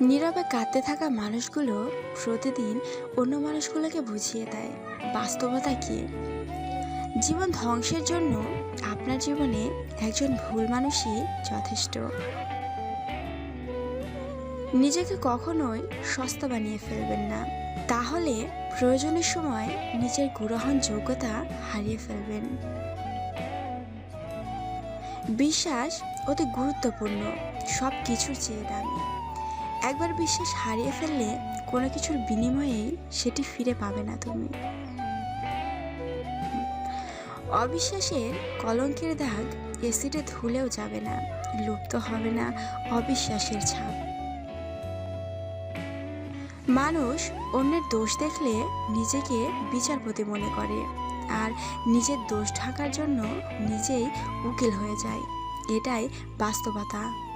নীরবে কাঁদতে থাকা মানুষগুলো প্রতিদিন অন্য মানুষগুলোকে বুঝিয়ে দেয়। বাস্তবতা কি? জীবন ধ্বংসের জন্য আপনার জীবনে একজন ভুল মানুষই যথেষ্ট। নিজেকে কখনোই সস্তা বানিয়ে ফেলবেন না। তাহলে প্রয়োজনের সময় নিজের গ্রহণ যোগ্যতা হারিয়ে ফেলবেন। বিশ্বাস অতি গুরুত্বপূর্ণ সব কিছুর চেয়ে দামি। একবার বিশ্বাস হারিয়ে ফেললে কোনো কিছুর বিনিময়েই সেটি ফিরে পাবে না তুমি। অবিশ্বাসের কলঙ্কের দাগ এসিডে ধুলেও যাবে না, লুপ্ত হবে না অবিশ্বাসের ছাপ। মানুষ অন্যের দোষ দেখলে নিজেকে বিচারপতি মনে করে, আর নিজের দোষ ঢাকার জন্য নিজেই উকিল হয়ে যায়। এটাই বাস্তবতা।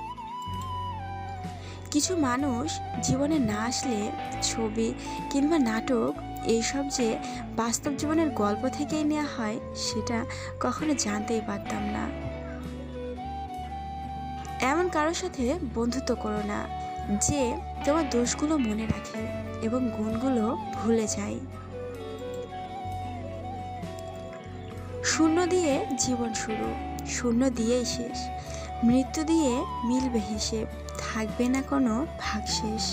কিছু মানুষ জীবনে না আসলে ছবি কিংবা নাটক এইসব যে বাস্তব জীবনের গল্প থেকেই নেওয়া হয়, সেটা কখনো জানতেই পারতাম না। এমন কারোর সাথে বন্ধুত্ব করো না, যে তোমার দোষগুলো মনে রাখে এবং গুণগুলো ভুলে যায়। শূন্য দিয়ে জীবন শুরু, শূন্য দিয়েই শেষ, মৃত্যু দিয়ে মিলবে হিসেব থাকবে না কোনো ভাগশেষ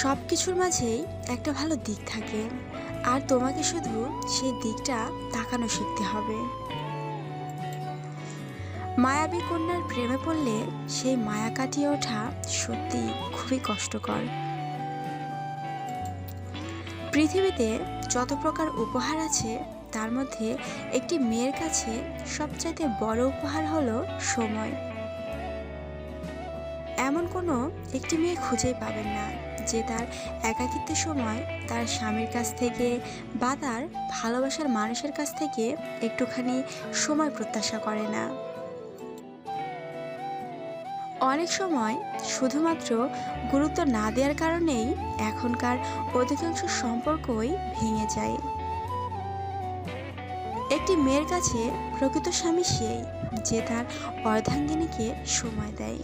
সব কিছুর মাঝেই একটা ভালো দিক থাকে, আর তোমাকে শুধু সেই দিকটা তাকানো শিখতে হবে। মায়াবী কন্যার প্রেমে পড়লে সেই মায়া কাটিয়ে ওঠা সত্যি খুবই কষ্টকর। পৃথিবীতে যত প্রকার উপহার আছে, তার মধ্যে একটি মেয়ের কাছে সবচাইতে বড় উপহার হলো সময়। এমন কোনো একটি মেয়ে খুঁজেই পাবেন না, যে তার একাকিত্বের সময় তার স্বামীর কাছ থেকে বা তার ভালোবাসার মানুষের কাছ থেকে একটুখানি সময় প্রত্যাশা করে না। অনেক সময় শুধুমাত্র গুরুত্ব না দেওয়ার কারণেই এখনকার অধিকাংশ সম্পর্কই ভেঙে যায়। একটি মেয়ের কাছে প্রকৃত স্বামী সেই, যে তার অর্ধাঙ্গিনীকে সময় দেয়।